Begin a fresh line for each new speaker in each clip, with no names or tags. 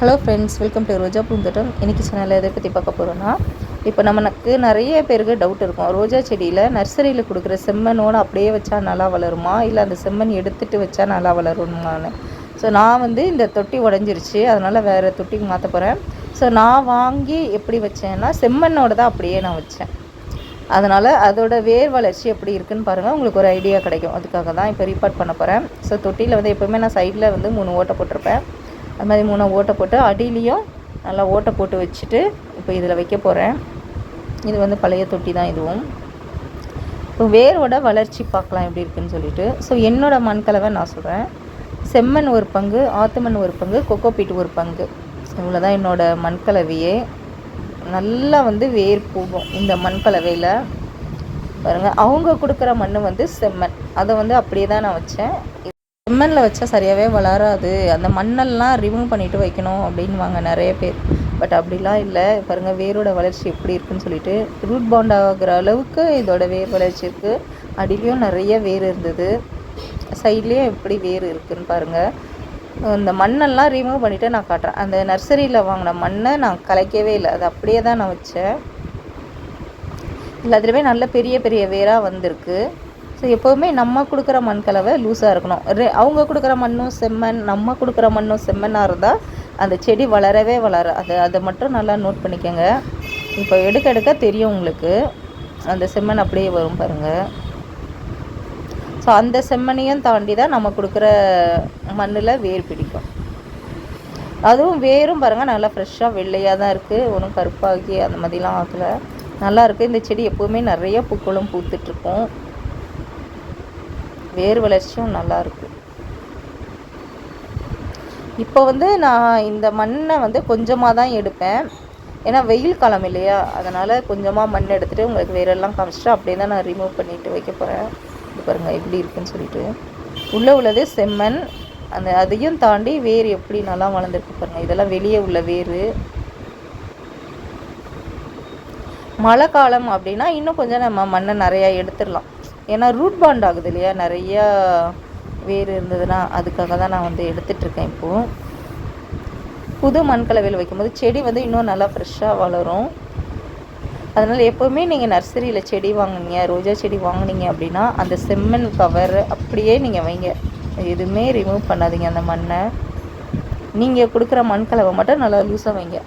Hello friends welcome to Roja Poonthottam இன்றைக்கி சேனலில் எதை பற்றி பார்க்க போகிறோன்னா இப்போ நமக்கு நிறைய பேருக்கு டவுட் இருக்கும். ரோஜா செடியில் நர்சரியில் கொடுக்குற செம்மண்ணோடு அப்படியே வச்சா நல்லா வளருமா? இல்லை அந்த செம்மண் எடுத்துகிட்டு வச்சா நல்லா வளருமான்னு? ஸோ நான் வந்து இந்த தொட்டி உடஞ்சிருச்சு. அதனால் வேறு தொட்டிக்கு மாற்ற போகிறேன் ஸோ நான் வாங்கி எப்படி வச்சேன்னா செம்மண்ணோட தான் அப்படியே நான் வச்சேன். அதனால் அதோட வேர் வளர்ச்சி எப்படி இருக்குன்னு பாருங்கள் உங்களுக்கு ஒரு ஐடியா கிடைக்கும். அதுக்காக தான் இப்போ ரீபார்ட் பண்ண போகிறேன் ஸோ தொட்டியில் வந்து எப்போவுமே நான் சைடில் வந்து மூணு ஓட்டை போட்டிருப்பேன். அது மாதிரி மூணு ஓட்டை போட்டு அடியிலையும் நல்லா ஓட்டை போட்டு வச்சுட்டு இப்போ இதில் வைக்க போகிறேன். இது வந்து பழைய தொட்டி தான் இதுவும். இப்போ வேரோட வளர்ச்சி பார்க்கலாம் எப்படி இருக்குன்னு சொல்லிட்டு. ஸோ என்னோடய மண்கலவை நான் சொல்கிறேன். செம்மண் ஒரு பங்கு ஆத்துமண் ஒரு பங்கு கொக்கோபீட் ஒரு பங்கு. இவ்வளோ தான் என்னோடய மண்கலவையே. நல்லா வந்து வேர் போகும் இந்த மண்கலவையில். பாருங்கள் அவங்க கொடுக்குற மண் வந்து செம்மண். அதை வந்து அப்படியே தான் நான் வச்சேன். செம்மண்ணில் வச்சா சரியாகவே வளராது. அந்த மண்ணெல்லாம் ரிமூவ் பண்ணிட்டு வைக்கணும் அப்படின்வாங்க நிறைய பேர். பட் அப்படிலாம் இல்லை. பாருங்கள் வேரோட வளர்ச்சி எப்படி இருக்குன்னு சொல்லிட்டு ரூட் பாண்ட் ஆகிற அளவுக்கு இதோட வேர் வளர்ச்சி இருக்குது அடியிலையும் நிறைய வேர் இருந்தது. சைட்லேயும் எப்படி வேர் இருக்குதுன்னு பாருங்கள் இந்த மண்ணெல்லாம் ரிமூவ் பண்ணிவிட்டு நான் காட்டுறேன். அந்த நர்சரியில் வாங்கின மண்ணை நான் கலைக்கவே இல்லை. அது அப்படியே தான் நான் வச்சேன். எல்லாத்துலேயுமே நல்ல பெரிய பெரிய வேராக வந்திருக்கு. ஸோ எப்போவுமே நம்ம கொடுக்குற மண் கலவை லூஸாக இருக்கணும். ரெ அவங்க கொடுக்குற மண்ணும் செம்மண் நம்ம கொடுக்குற மண்ணும் செம்மண்ணாக இருந்தால் அந்த செடி வளரவே வளர அது அதை மட்டும் நல்லா நோட் பண்ணிக்கோங்க. இப்போ எடுக்க எடுக்க தெரியும் உங்களுக்கு. அந்த செம்மண் அப்படியே வரும் பாருங்கள் ஸோ அந்த செம்மண்ணையும் தாண்டி தான் நம்ம கொடுக்குற மண்ணில் வேர் பிடிக்கும். அதுவும் வேரும் பாருங்கள் நல்லா ஃப்ரெஷ்ஷாக வெள்ளையாக தான் இருக்குது ஒன்றும் கருப்பாகி அந்த மாதிரிலாம் ஆகலை. நல்லா இருக்குது இந்த செடி எப்போவுமே நிறைய பூக்களும் பூத்துட்ருக்கும் வேர் வளர்ச்சியும் நல்லா இப்போ வந்து நான் இந்த மண்ணை வந்து கொஞ்சமாக தான் எடுப்பேன். ஏன்னா வெயில் காலம் இல்லையா? அதனால் கொஞ்சமாக மண் எடுத்துகிட்டு உங்களுக்கு வேரெல்லாம் காமிச்சிட்டு அப்படியே தான் நான் ரிமூவ் பண்ணிவிட்டு வைக்க போகிறேன் இது பாருங்கள் எப்படி இருக்குன்னு சொல்லிட்டு. உள்ளே உள்ளது செம்மண். அந்த அதையும் தாண்டி வேர் எப்படி நல்லா வளர்ந்துருக்கு பாருங்கள் இதெல்லாம் வெளியே உள்ள வேர். மழை காலம் அப்படின்னா இன்னும் கொஞ்சம் நம்ம மண்ணை நிறையா எடுத்துடலாம். ஏன்னா ரூட் பாண்ட் ஆகுது இல்லையா? நிறையா வேர் இருந்ததுன்னா அதுக்காக தான் நான் வந்து எடுத்துட்ருக்கேன் இப்போது புது மண்கலவையில் வைக்கும்போது செடி வந்து இன்னும் நல்லா ஃப்ரெஷ்ஷாக வளரும். அதனால் எப்போவுமே நீங்கள் நர்சரியில் செடி வாங்குனீங்க ரோஜா செடி வாங்குனீங்க அப்படின்னா அந்த செம்மண் கவர் அப்படியே நீங்கள் வைங்க. எதுவுமே ரிமூவ் பண்ணாதீங்க அந்த மண்ணை. நீங்கள் கொடுக்குற மண் கலவை மட்டும் நல்லா லூஸாக வைங்க.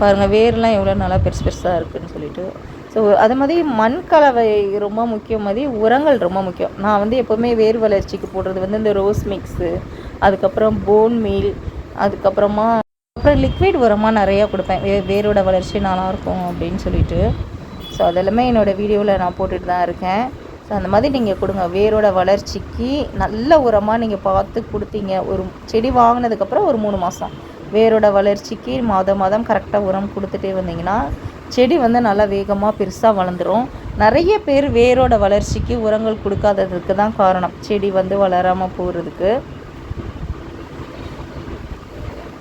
பாருங்கள் வேர்லாம் எவ்வளோ நல்லா பெருசு பெருசாக இருக்குதுன்னு சொல்லிட்டு. ஸோ அது மாதிரி மண் கலவை ரொம்ப முக்கியம். மாதிரி உரங்கள் ரொம்ப முக்கியம். நான் வந்து எப்போவுமே வேர் வளர்ச்சிக்கு போடுறது வந்து இந்த ரோஸ் மிக்ஸு அதுக்கப்புறம் போன் மீல் அதுக்கப்புறமா அப்புறம் லிக்விட் உரமாக நிறையா கொடுப்பேன். வே வேரோட வளர்ச்சி நல்லாயிருக்கும் அப்படின்னு சொல்லிட்டு. ஸோ அதெல்லாமே என்னோடய வீடியோவில் நான் போட்டுட்டு தான் இருக்கேன். ஸோ அந்த மாதிரி நீங்கள் கொடுங்க. வேரோட வளர்ச்சிக்கு நல்ல உரமாக நீங்கள் பார்த்து கொடுத்தீங்க. ஒரு செடி வாங்கினதுக்கப்புறம் ஒரு மூணு மாதம் வேரோட வளர்ச்சிக்கு மாதம் மாதம் கரெக்டாக உரம் கொடுத்துட்டே வந்தீங்கன்னா செடி வந்து நல்லா வேகமாக பெருசாக வளர்ந்துடும் நிறைய பேர் வேரோட வளர்ச்சிக்கு உரங்கள் கொடுக்காததுக்கு தான் காரணம். செடி வந்து வளராமல் போகிறதுக்கு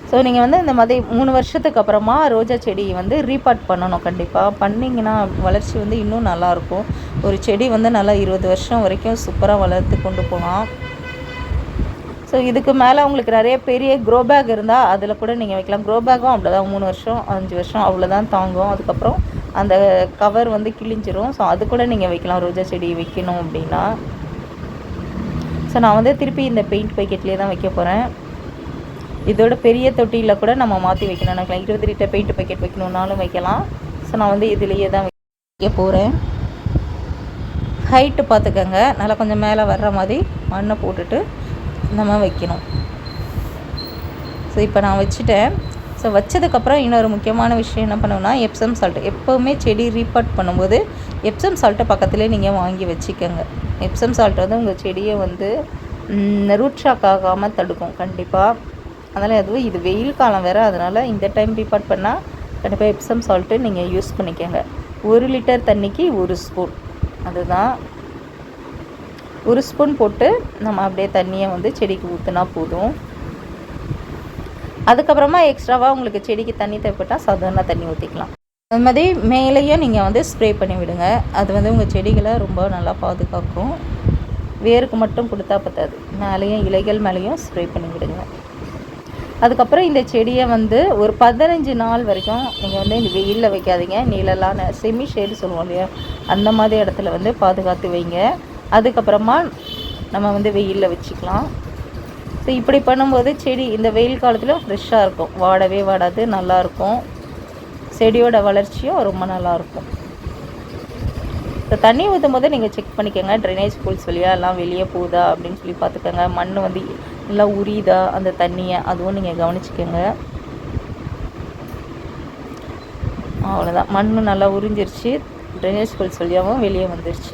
ஸோ நீங்கள் வந்து இந்த மாதிரி மூணு வருஷத்துக்கு அப்புறமா ரோஜா செடி வந்து ரீபார்ட் பண்ணணும் கண்டிப்பாக பண்ணிங்கன்னா வளர்ச்சி வந்து இன்னும் நல்லாயிருக்கும் ஒரு செடி வந்து நல்லா இருபது வருஷம் வரைக்கும் சூப்பராக வளர்த்து கொண்டு போகலாம். ஸோ இதுக்கு மேலே உங்களுக்கு நிறைய பெரிய க்ரோ பேக் இருந்தால் அதில் கூட நீங்கள் வைக்கலாம். க்ரோ பேக்கும் அவ்வளோதான் மூணு வருஷம் அஞ்சு வருஷம் அவ்வளோதான் தாங்கும். அதுக்கப்புறம் அந்த கவர் வந்து கிழிஞ்சிரும். ஸோ அது கூட நீங்கள் வைக்கலாம். ரோஜா செடி வைக்கணும் அப்படின்னா. ஸோ நான் வந்து திருப்பி இந்த பெயிண்ட் பேக்கெட்லேயே தான் வைக்க போகிறேன் இதோட பெரிய தொட்டியில் கூட நம்ம மாற்றி வைக்கணும் எனக்கு இருபது லிட்டர் பெயிண்ட் பேக்கெட் வைக்கணுன்னாலும் வைக்கலாம். ஸோ நான் வந்து இதுலேயே தான் வைக்க போகிறேன் ஹைட்டு பார்த்துக்கோங்க. நல்லா கொஞ்சம் மேலே வர்ற மாதிரி மண்ணை போட்டுட்டு நம்ம வைக்கணும். ஸோ இப்போ நான் வச்சுட்டேன். ஸோ வச்சதுக்கப்புறம் இன்னொரு முக்கியமான விஷயம் என்ன பண்ணுவேன்னா எப்சம் சால்ட்டு எப்போவுமே செடி ரீபாட் பண்ணும்போது எப்சம் சால்ட்டை பக்கத்துலேயே நீங்கள் வாங்கி வச்சுக்கோங்க. எப்சம் சால்ட் வந்து உங்கள் செடியை வந்து ரூட் ஷாக் ஆகாமல் தடுக்கும். கண்டிப்பாக அதனால் அதுவும் இது வெயில் காலம் வேறு. அதனால் இந்த டைம் ரீபாட் பண்ணால் கண்டிப்பாக எப்சம் சால்ட்டு நீங்கள் யூஸ் பண்ணிக்கோங்க. ஒரு லிட்டர் தண்ணிக்கு ஒரு ஸ்பூன் அதுதான் ஒரு ஸ்பூன் போட்டு நம்ம அப்படியே தண்ணியை வந்து செடிக்கு ஊற்றுனா போதும். அதுக்கப்புறமா எக்ஸ்ட்ராவாக உங்களுக்கு செடிக்கு தண்ணி தேவைப்பட்டால் சாதாரண தண்ணி ஊற்றிக்கலாம் அது மாதிரி மேலேயும் நீங்கள் வந்து ஸ்ப்ரே பண்ணி விடுங்க. அது வந்து உங்கள் செடிகளை ரொம்ப நல்லா பாதுகாக்கும். வேருக்கு மட்டும் கொடுத்தா பத்தாது. மேலேயும் இலைகள் மேலேயும் ஸ்ப்ரே பண்ணி விடுங்க. அதுக்கப்புறம் இந்த செடியை வந்து ஒரு பதினஞ்சு நாள் வரைக்கும் நீங்கள் வந்து இந்த வெயிலில் வைக்காதீங்க. நீளலான செமி ஷேடு சொல்லுவோம் இல்லையா? அந்த மாதிரி இடத்துல வந்து பாதுகாத்து வைங்க. அதுக்கப்புறமா நம்ம வந்து வெயிலில் வச்சுக்கலாம். ஸோ இப்படி பண்ணும்போது செடி இந்த வெயில் காலத்தில் ஃப்ரெஷ்ஷாக இருக்கும். வாடவே வாடாது நல்லாயிருக்கும் செடியோட வளர்ச்சியும் ரொம்ப நல்லாயிருக்கும் இப்போ தண்ணி ஊற்றும் போது நீங்கள் செக் பண்ணிக்கோங்க. ட்ரைனேஜ் பூல்ஸ் வழியாக எல்லாம் வெளியே போகுதா அப்படின்னு சொல்லி பார்த்துக்கோங்க. மண் வந்து நல்லா உரியுதா? அந்த தண்ணியை அதுவும் நீங்கள் கவனிச்சுக்கோங்க. அவ்வளோதான் மண் நல்லா உறிஞ்சிருச்சு. ட்ரைனேஜ் பூல்ஸ் வழியாகவும் வெளியே வந்துருச்சு.